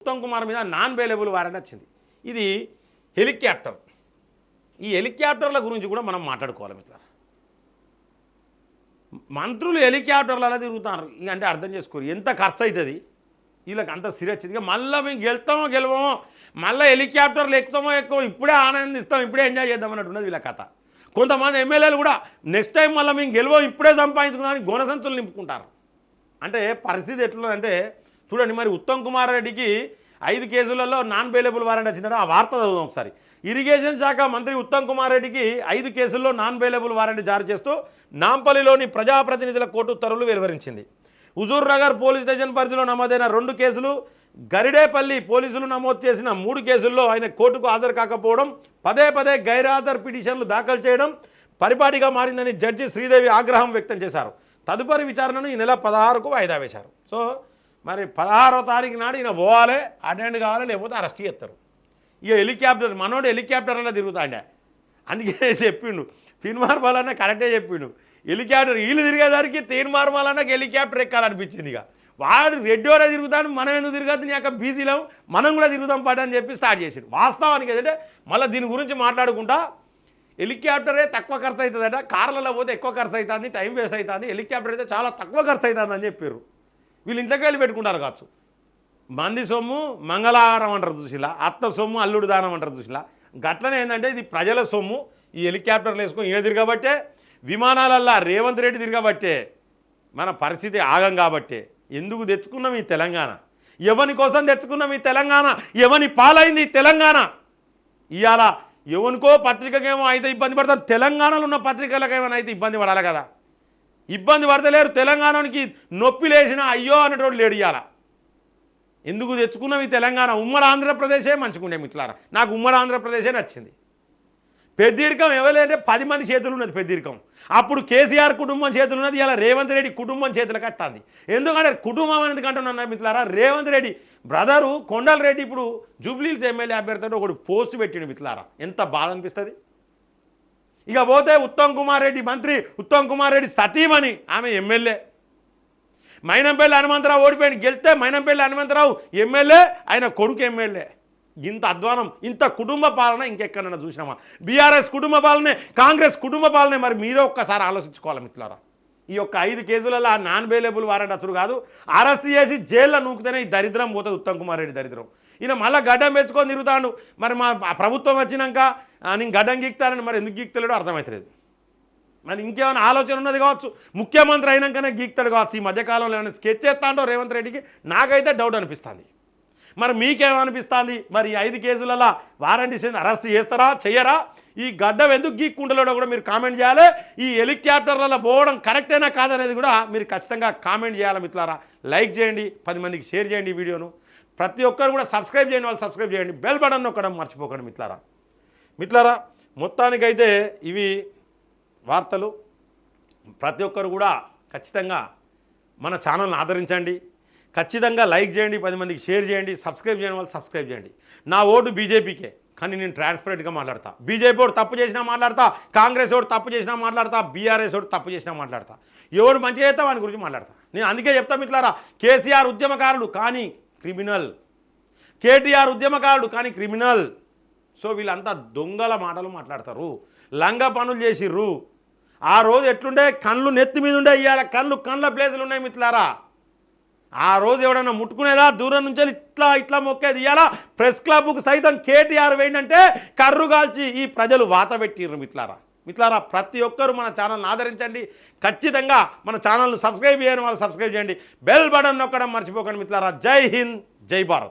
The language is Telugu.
ఉత్తమ్ కుమార్ మీద నాన్ బెయిలబుల్ వారెంట్ వచ్చింది. ఇది హెలికాప్టర్. ఈ హెలికాప్టర్ల గురించి కూడా మనం మాట్లాడుకోవాలి మిత్రులారా. మంత్రులు హెలికాప్టర్లలో తిరుగుతారు. ఇక అంటే అర్థం చేసుకోరు. ఎంత ఖర్చు అవుతుంది వీళ్ళకి అంత సీరియస్ ఇక మళ్ళీ మేము గెలుతామో గెలవమో మళ్ళీ హెలికాప్టర్లు ఎక్కుతామో ఎక్కువ ఇప్పుడే ఆనందిస్తాం ఇప్పుడే ఎంజాయ్ చేద్దాం అన్నట్టున్నది వీళ్ళ కథ. కొంతమంది ఎమ్మెల్యేలు కూడా నెక్స్ట్ టైం మళ్ళీ మేము గెలవం ఇప్పుడే సంపాదించుకుందామని గోనసంచులు నింపుకుంటారు. అంటే పరిస్థితి ఎట్లుందంటే చూడండి మరి ఉత్తమ్ కుమార్ రెడ్డికి ఐదు కేసులలో నాన్ బెయిలబుల్ వారెంట్ వచ్చిందంటే ఆ వార్త చదువుదాం ఒకసారి. ఇరిగేషన్ శాఖ మంత్రి ఉత్తమ్ కుమార్ రెడ్డికి ఐదు కేసుల్లో నాన్ బెయిలబుల్ వారెంట్ జారీ చేస్తూ నాంపల్లిలోని ప్రజాప్రతినిధుల కోర్టు ఉత్తర్వులు వెలువరించింది. హుజూర్ నగర్ పోలీస్ స్టేషన్ పరిధిలో నమోదైన రెండు కేసులు గరిడేపల్లి పోలీసులు నమోదు చేసిన మూడు కేసుల్లో ఆయన కోర్టుకు హాజరు కాకపోవడం పదే పదే గైర్హాజరు పిటిషన్లు దాఖలు చేయడం పరిపాటిగా మారిందని జడ్జి శ్రీదేవి ఆగ్రహం వ్యక్తం చేశారు. తదుపరి విచారణను ఈ నెల పదహారుకు వాయిదా వేశారు. సో మరి పదహారో తారీఖు నాడు ఈయన పోవాలి అటెండ్ కావాలి లేకపోతే అరెస్ట్ చేస్తారు. ఇక హెలికాప్టర్ మనోడు హెలికాప్టర్లో తిరుగుతాండే. అందుకే చెప్పిండు తీన్మార్మాలన్న కరెక్టే చెప్పిండు. హెలికాప్టర్ వీళ్ళు తిరిగేసరికి తీన్మార్మాలన్నకి హెలికాప్టర్ ఎక్కాలనిపించింది ఇక. వాడు రెడ్డోరే తిరుగుతాడు మనం ఎందుకు తిరగద్దు నీ యొక్క బీసీలో మనం కూడా తిరుగుతాం పాట అని చెప్పి స్టార్ట్ చేసిండు. వాస్తవానికి ఏంటంటే మళ్ళీ దీని గురించి మాట్లాడుకుంటా హెలికాప్టరే తక్కువ ఖర్చు అవుతుందట కార్లలో పోతే ఎక్కువ ఖర్చు అవుతుంది టైం వేస్ట్ అవుతుంది హెలికాప్టర్ అయితే చాలా తక్కువ ఖర్చు అవుతుంది అని చెప్పారు వీళ్ళు ఇంట్లోకి వెళ్ళి పెట్టుకుంటారు కావచ్చు. మంది సొమ్ము మంగళహారం అంటారు చూసిలా అత్త సొమ్ము అల్లుడు దానం అంటారు చూసిలా. గట్లనే ఏంటంటే ఇది ప్రజల సొమ్ము ఈ హెలికాప్టర్లు వేసుకొని ఏ తిరగబట్టే విమానాలల్లా రేవంత్ రెడ్డి తిరగబట్టే మన పరిస్థితి ఆగం కాబట్టే. ఎందుకు తెచ్చుకున్నాం ఈ తెలంగాణ? ఎవని కోసం తెచ్చుకున్నాం ఈ తెలంగాణ? ఎవని పాలైంది ఈ తెలంగాణ? ఇవాళ ఎవనికో పత్రికకేమో అయితే ఇబ్బంది పడతాం తెలంగాణలో ఉన్న పత్రికలకు ఏమైనా అయితే ఇబ్బంది పడాలి కదా. ఇబ్బంది పడతలేరు. తెలంగాణకి నొప్పి లేచిన అయ్యో అనేటోడు లేడు ఇవాళ ఎందుకు తెచ్చుకున్నాం ఈ తెలంగాణ? ఉమ్మడి ఆంధ్రప్రదేశే మంచుకుండే మిట్లారా నాకు ఉమ్మడి ఆంధ్రప్రదేశే నచ్చింది. పెద్దీర్కం ఎవరంటే పది మంది చేతులు ఉన్నది పెద్దీర్కం అప్పుడు కేసీఆర్ కుటుంబం చేతులు ఉన్నది ఇలా రేవంత్ రెడ్డి కుటుంబం చేతులు కట్టాంది. ఎందుకంటే కుటుంబం అనేది కంటున్నా మిత్రులారా రేవంత్ రెడ్డి బ్రదరు కొండల్ రెడ్డి ఇప్పుడు జూబ్లీల్స్ ఎమ్మెల్యే అభ్యర్థి ఒకటి పోస్ట్ పెట్టిండు మిత్రులారా. ఎంత బాధ అనిపిస్తుంది? ఇక పోతే ఉత్తమ్ కుమార్ రెడ్డి మంత్రి ఉత్తమ్ కుమార్ రెడ్డి సతీమణి ఆమె ఎమ్మెల్యే. మైనంపల్లి హనుమంతరావు ఓడిపోయిన గెలిస్తే మైనంపల్లి హనుమంతరావు ఎమ్మెల్యే ఆయన కొడుకు ఎమ్మెల్యే. ఇంత అధ్వానం ఇంత కుటుంబ పాలన ఇంకెక్కడైనా చూసినామా? బీఆర్ఎస్ కుటుంబ పాలనే కాంగ్రెస్ కుటుంబ పాలనే మరి మీరే ఒక్కసారి ఆలోచించుకోవాలి మిత్రులారా. ఈ యొక్క ఐదు కేసులలో నాన్ బెయిలబుల్ వారెంట్ అతడు కాదు అరెస్ట్ చేసి జైల్లో నూకితేనే ఈ దరిద్రం పోతుంది ఉత్తమ్ కుమార్ రెడ్డి దరిద్రం. ఈయన మళ్ళీ గడ్డం పెంచుకొని తిరుగుతాడు. మరి మా ప్రభుత్వం వచ్చినాక నేను గడ్డం గీక్తానని మరి ఎందుకు గీక్తలేడో అర్థమవుతలేదు మరి ఇంకేమైనా ఆలోచన ఉన్నది కావచ్చు. ముఖ్యమంత్రి అయినాకనే గీక్తాడు కావచ్చు. ఈ మధ్యకాలంలో ఏమైనా స్కెచ్ చేస్తాడో రేవంత్ రెడ్డికి? నాకైతే డౌట్ అనిపిస్తుంది. మరి మీకేమనిపిస్తుంది? మరి ఈ ఐదు కేసులలో వారంటీ అరెస్ట్ చేస్తారా? చెయ్యరా? ఈ గడ్డం ఎందుకు గీక్కుండలేడో కూడా మీరు కామెంట్ చేయాలి. ఈ హెలికాప్టర్లలో పోవడం కరెక్టేనా కాదనేది కూడా మీరు ఖచ్చితంగా కామెంట్ చేయాలి మిత్రులారా. లైక్ చేయండి పది మందికి షేర్ చేయండి ఈ వీడియోను. ప్రతి ఒక్కరు కూడా సబ్స్క్రైబ్ చేయని వాళ్ళు సబ్స్క్రైబ్ చేయండి. బెల్ బటన్ నొక్కడం మర్చిపోకండి మిట్లారా మిత్రులారా మొత్తానికైతే ఇవి వార్తలు. ప్రతి ఒక్కరు కూడా ఖచ్చితంగా మన ఛానల్ని ఆదరించండి. ఖచ్చితంగా లైక్ చేయండి పది మందికి షేర్ చేయండి సబ్స్క్రైబ్ చేయని వాళ్ళు సబ్స్క్రైబ్ చేయండి. నా ఓటు బీజేపీకే కానీ నేను ట్రాన్స్పరెంట్గా మాట్లాడతా. బీజేపీ వాడు తప్పు చేసినా మాట్లాడతా కాంగ్రెస్ వాడు తప్పు చేసినా మాట్లాడతా బీఆర్ఎస్ వాడు తప్పు చేసినా మాట్లాడతా. ఎవడు మంచి చేస్తా వాని గురించి మాట్లాడతా. నేను అందుకే చెప్తా మిట్లారా కేసీఆర్ ఉద్యమకారుడు కానీ క్రిమినల్. కేటీఆర్ ఉద్యమకారుడు కానీ క్రిమినల్. సో వీళ్ళంతా దొంగల మాటలు మాట్లాడతారు. లంగ పనులు చేసిర్రు. ఆ రోజు ఎట్లుండే? కళ్ళు నెత్తి మీద ఉండే ఇవాళ కళ్ళు కళ్ళ ప్లేసులు ఉన్నాయి మిత్రులారా. ఆ రోజు ఎవడన్నా ముట్టుకునేదా? దూరం నుంచి ఇట్లా ఇట్లా మొక్కేది ఇవాళ ప్రెస్ క్లబ్కు సైతం కేటీఆర్ వేయండి అంటే కర్రు కాల్చి ఈ ప్రజలు వాత పెట్టిర్రు మిత్రులారా. మిత్లారా ప్రతి ఒక్కరు మన ఛానల్ని ఆదరించండి. ఖచ్చితంగా మన ఛానల్ను సబ్స్క్రైబ్ చేయని వాళ్ళు సబ్స్క్రైబ్ చేయండి. బెల్ బటన్ నొక్కడం మర్చిపోకండి మిత్లారా జై హింద్ జై భారత్.